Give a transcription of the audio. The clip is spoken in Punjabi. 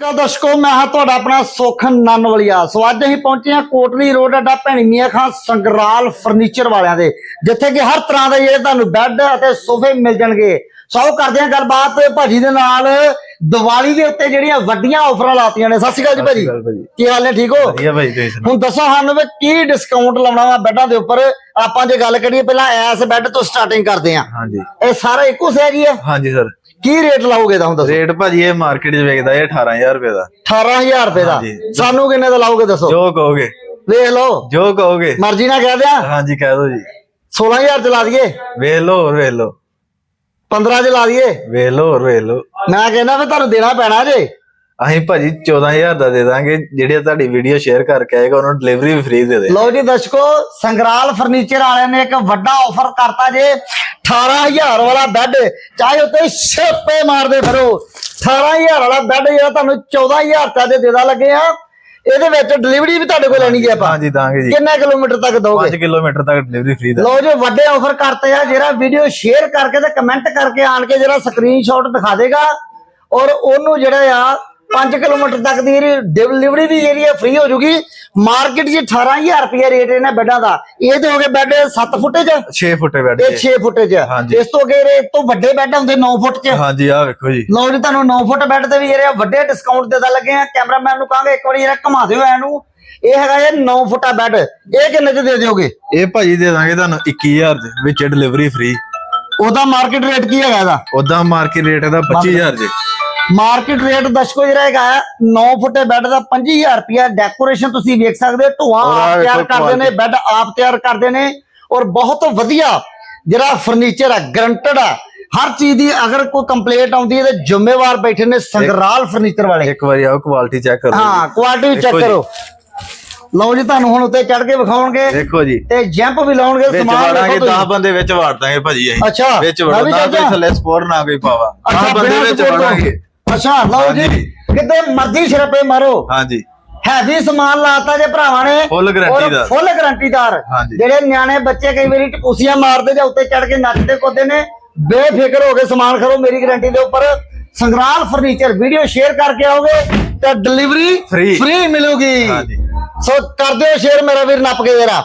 ਕਾ ਦਰਸ਼ਕੋ ਮੈਂ ਹਾਂ ਤੁਹਾਡਾ ਆਪਣਾ ਸੁਖਨ ਨਨਵਲੀਆ। ਸੋ ਅੱਜ ਅਸੀਂ ਪਹੁੰਚੇ ਹਾਂ ਕੋਟਲੀ ਰੋਡ ਅੱਡਾ ਭੈਣੀ ਮੀਆਂ ਖਾਂ ਸੰਗਰਾਲ ਫਰਨੀਚਰ ਵਾਲਿਆਂ ਦੇ ਜਿੱਥੇ ਕਿ ਹਰ ਤਰ੍ਹਾਂ ਦੇ ਜਿਹੜੇ ਤੁਹਾਨੂੰ ਬੈੱਡ ਅਤੇ ਸੋਫੇ ਮਿਲ ਜਾਣਗੇ। ਸੋ ਆਓ ਕਰਦੇ ਹਾਂ ਗੱਲਬਾਤ ਭਾਜੀ ਦੇ ਨਾਲ। ਦੀਵਾਲੀ ਦੇ ਉੱਤੇ ਜਿਹੜੀਆਂ ਵੱਡੀਆਂ ਆਫਰਾਂ ਲਾਤੀਆਂ ਨੇ। ਸਤਿ ਸ਼੍ਰੀ ਅਕਾਲ ਜੀ ਭਾਜੀ। ਭਾਜੀ। ਕੀ ਹਾਲ ਹੈ ਠੀਕ ਹੋ? ਵਧੀਆ ਭਾਈ ਤੁਸੀਂ ਸੁਣਾਓ? ਹੁਣ ਦੱਸੋ ਸਾਨੂੰ ਵੀ ਕੀ ਡਿਸਕਾਊਂਟ ਲਾਉਣਾ ਵਾ ਬੈੱਡਾਂ ਦੇ ਉੱਪਰ। ਆਪਾਂ ਜੇ ਗੱਲ ਕਰੀਏ ਪਹਿਲਾਂ ਐਸ ਬੈੱਡ ਤੋਂ ਸਟਾਰਟਿੰਗ ਕਰਦੇ ਹਾਂ। ਹਾਂਜੀ। ਇਹ ਸਾਰਾ ਇੱਕੋ ਸਹਿ ਜੀ ਹੈ ਹਾਂਜੀ ਸਰ ਕੀ ਰੇਟ ਲਾਓਗੇ ਹੁਣ ਦੱਸੋ? ਰੇਟ ਭਾਜੀ ਇਹ ਮਾਰਕੀਟ 'ਚ ਵਿਕਦਾ ਇਹ 18000 ਰੁਪਏ ਦਾ। 18000 ਰੁਪਏ ਦਾ। ਹਾਂਜੀ। ਸਾਨੂੰ ਕਿੰਨੇ ਦਾ ਲਾਓਗੇ ਦੱਸੋ? ਜੋ ਕਹੋਗੇ। ਵੇਖ ਲਓ। ਜੋ ਕਹੋਗੇ। ਮਰਜ਼ੀ ਨਾਲ ਕਹਿ ਦਿਆਂ। ਹਾਂਜੀ ਕਹਿ ਦੋ ਜੀ। 16000 ਚ ਲਾ ਦਈਏ। ਵੇਖ ਲਓ ਹੋਰ ਵੇਖ ਲਓ। 15 ਚ ਲਾ ਦਈਏ। ਵੇਖ ਲਓ ਹੋਰ ਵੇਖ ਲਓ। ਮੈਂ ਕਹਿੰਦਾ ਵੀ ਤੁਹਾਨੂੰ ਦੇਣਾ ਪੈਣਾ ਜੇ। ਅਸੀਂ ਭਾਜੀ 14000 ਦਾ ਦੇ ਦਾਂਗੇ। ਜਿਹੜੇ ਤੁਹਾਡੀ ਵੀਡੀਓ ਸ਼ੇਅਰ ਕਰਕੇ ਆਏਗਾ ਉਹਨੂੰ ਡਿਲੀਵਰੀ ਵੀ ਫ੍ਰੀ ਦੇ ਦੇ। ਲਓ ਜੀ ਦਰਸ਼ਕੋ ਸੰਗਰਾਲ ਫਰਨੀਚਰ ਵਾਲਿਆਂ ਨੇ ਇੱਕ ਵੱਡਾ ਆਫਰ ਕਰਤਾ ਜੇ। 18000 ਵਾਲਾ ਬੈੱਡ ਚਾਹੇ ਉੱਤੇ ਛੇਪੇ ਮਾਰਦੇ ਫਿਰੋ। 18000 ਵਾਲਾ ਬੈੱਡ ਜਿਹੜਾ ਤੁਹਾਨੂੰ 14000 ਰੁਪਏ ਦੇ ਦੇਦਾ ਲੱਗੇ ਆ। ਇਹਦੇ ਵਿੱਚ ਡਿਲੀਵਰੀ ਵੀ ਤੁਹਾਡੇ ਕੋਲ ਲੈਣੀ ਹੈ ਆਪਾਂ। ਹਾਂਜੀ ਦਾਂਗੇ ਜੀ। ਕਿੰਨੇ ਕਿਲੋਮੀਟਰ ਤੱਕ ਦੋਗੇ 5 ਕਿਲੋਮੀਟਰ ਤੱਕ ਡਿਲੀਵਰੀ ਫ੍ਰੀ ਦਾ। ਲਓ ਜੀ ਵੱਡੇ ਆਫਰ ਕਰਤੇ ਆ। ਜਿਹੜਾ ਵੀਡੀਓ ਸ਼ੇਅਰ ਕਰਕੇ ਤੇ ਕਮੈਂਟ ਕਰਕੇ ਆਣ ਕੇ ਜਿਹੜਾ ਸਕਰੀਨਸ਼ਾਟ ਦਿਖਾ ਦੇਗਾ। ਔਰ ਉਹਨੂੰ ਜਿਹੜਾ ਆ 5 ਕਿਲੋਮੀਟਰ ਤੱਕ ਦੀ ਡਿਲੀਵਰੀ ਵੀ ਜਿਹੜੀ ਫ੍ਰੀ ਹੋ ਜੂਗੀ। ਮਾਰਕੀਟ 'ਚ 18000 ਰੁਪਏ ਰੇਟ ਇਹਨਾਂ ਬੈੱਡਾਂ ਦਾ। ਇਹ ਤੇ ਹੋ ਗਏ ਬੈੱਡ 7 ਫੁੱਟ 'ਚ। 6 ਫੁੱਟੇ ਬੈਠ ਇਹ 6 ਫੁੱਟ 'ਚ। ਇਸ ਤੋਂ ਅੱਗੇ ਇਹ ਤੋਂ ਵੱਡੇ ਬੈੱਡ ਹੁੰਦੇ 9 ਫੁੱਟ 'ਚ। ਹਾਂਜੀ ਆ ਵੇਖੋ ਜੀ। ਲਓ ਜੀ ਤੁਹਾਨੂੰ 9 ਫੁੱਟ ਬੈੱਡ ਤੇ ਵੀ ਜਿਹੜੇ ਵੱਡੇ ਡਿਸਕਾਊਂਟ ਦੇਦਾ ਲੱਗੇ ਆ। ਕੈਮਰਾਮੈਨ ਨੂੰ ਕਹਾਂਗੇ ਇੱਕ ਵਾਰੀ ਜਿਹੜਾ ਘੁਮਾ ਦਿਓ ਇਹਨੂੰ ਇਹ ਹੈਗਾ ਇਹ 9 ਫੁੱਟਾ ਬੈੱਡ। ਇਹ ਕਿੰਨੇ 'ਚ ਦੇ ਦਿਓਗੇ? ਇਹ ਭਾਜੀ ਦੇ ਦਾਂਗੇ ਤੁਹਾਨੂੰ 21000 ਦੇ ਵਿੱਚ ਡਿਲੀਵਰੀ ਫ੍ਰੀ ਉਹਦਾ ਮਾਰਕੀਟ ਰੇਟ ਕੀ ਹੈਗਾ ਇਹਦਾ? ਉਦਾਂ ਮਾਰਕੀਟ ਰੇਟ ਇਹਦਾ 25000 ਜੀ। ਮਾਰਕੀਟ ਰੇਟ ਦਰਸ਼ਕੋ ਜਿਹੜਾ ਹੈਗਾ 9 ਫੁੱਟੇ ਬੈੱਡ ਦਾ 25000 ਰੁਪਿਆ ਡੈਕੋਰੇਸ਼ਨ ਤੁਸੀਂ ਵੇਖ ਸਕਦੇ ਹੋ ਆਪ ਤਿਆਰ ਕਰਦੇ ਨੇ। ਬੈੱਡ ਆਪ ਤਿਆਰ ਕਰਦੇ ਨੇ ਔਰ ਬਹੁਤ ਵਧੀਆ ਜਿਹੜਾ ਫਰਨੀਚਰ ਹੈ ਗਰੰਟਡ ਆ ਹਰ ਚੀਜ਼ ਦੀ ਅਗਰ ਕੋਈ ਕੰਪਲੇਂਟ ਆਉਂਦੀ ਹੈ ਤੇ ਜ਼ਿੰਮੇਵਾਰ ਬੈਠੇ ਨੇ ਸੰਗਰਾਲ ਫਰਨੀਚਰ ਵਾਲੇ। ਇੱਕ ਵਾਰੀ ਆਓ ਕੁਆਲਿਟੀ ਚੈੱਕ ਕਰੋ ਹਾਂ ਕੁਆਲਿਟੀ ਚੈੱਕ। ਕਰੋ। ਲਓ ਜੀ ਤੁਹਾਨੂੰ ਹੁਣ ਉੱਤੇ ਚੜ ਕੇ ਵਿਖਾਉਣਗੇ। ਦੇਖੋ ਜੀ। ਤੇ ਜੰਪ ਵੀ ਲਾਉਣਗੇ ਸਮਾਨ ਦੇਖੋ 10 ਤੁਸੀਂ ਬੰਦੇ ਵਿੱਚ ਵਾੜ ਦਾਂਗੇ ਭਾਜੀ ਅਸੀਂ। ਅੱਛਾ, ਵਿੱਚ ਮੈਂ ਵੜੋ ਵੀ ਨਾ ਚੱਲ ਕੋਈ ਜਾ। ਥੱਲੇ ਸਪੋਰਟ ਨਾ ਕੋਈ ਪਾਵਾ। 10 ਅੱਛਾ ਬੰਦੇ ਵਿੱਚ। ਵੜਾਂਗੇ। ਅੱਛਾ ਲਓ ਜੀ। ਹਾਂਜੀ। ਕਿਤੇ ਮਰਜ਼ੀ ਸਿਰਪੇ ਮਾਰੋ। ਹਾਂਜੀ। ਹੈਵੀ ਸਮਾਨ ਲਾਤਾ ਜੇ ਭਰਾਵਾਂ ਨੇ। Full guarantee ਦਾ। ਫੁੱਲ ਗਰੰਟੀਦਾਰ ਹਾਂਜੀ। ਜਿਹੜੇ ਨਿਆਣੇ ਬੱਚੇ ਕਈ ਵਾਰੀ ਟਪੂਸੀਆਂ ਮਾਰਦੇ ਜਾਂ ਉੱਤੇ ਚੜ ਕੇ ਨੱਚਦੇ ਕੋਦੇ ਨੇ ਬੇਫਿਕਰ ਹੋ ਕੇ ਸਮਾਨ ਖਰੋ ਮੇਰੀ ਗਾਰੰਟੀ ਦੇ ਉੱਪਰ। ਸੰਗਰਾਲ ਫਰਨੀਚਰ ਵੀਡੀਓ ਸ਼ੇਅਰ ਕਰਕੇ ਆਓਗੇ ਤੇ ਡਿਲੀਵਰੀ Free। ਫ੍ਰੀ ਮਿਲੂਗੀ। ਹਾਂਜੀ। ਸੋ ਕਰ ਦਿਓ ਸ਼ੇਅਰ ਮੇਰਾ ਵੀਰ ਨੱਪ ਕੇ ਜਰਾ।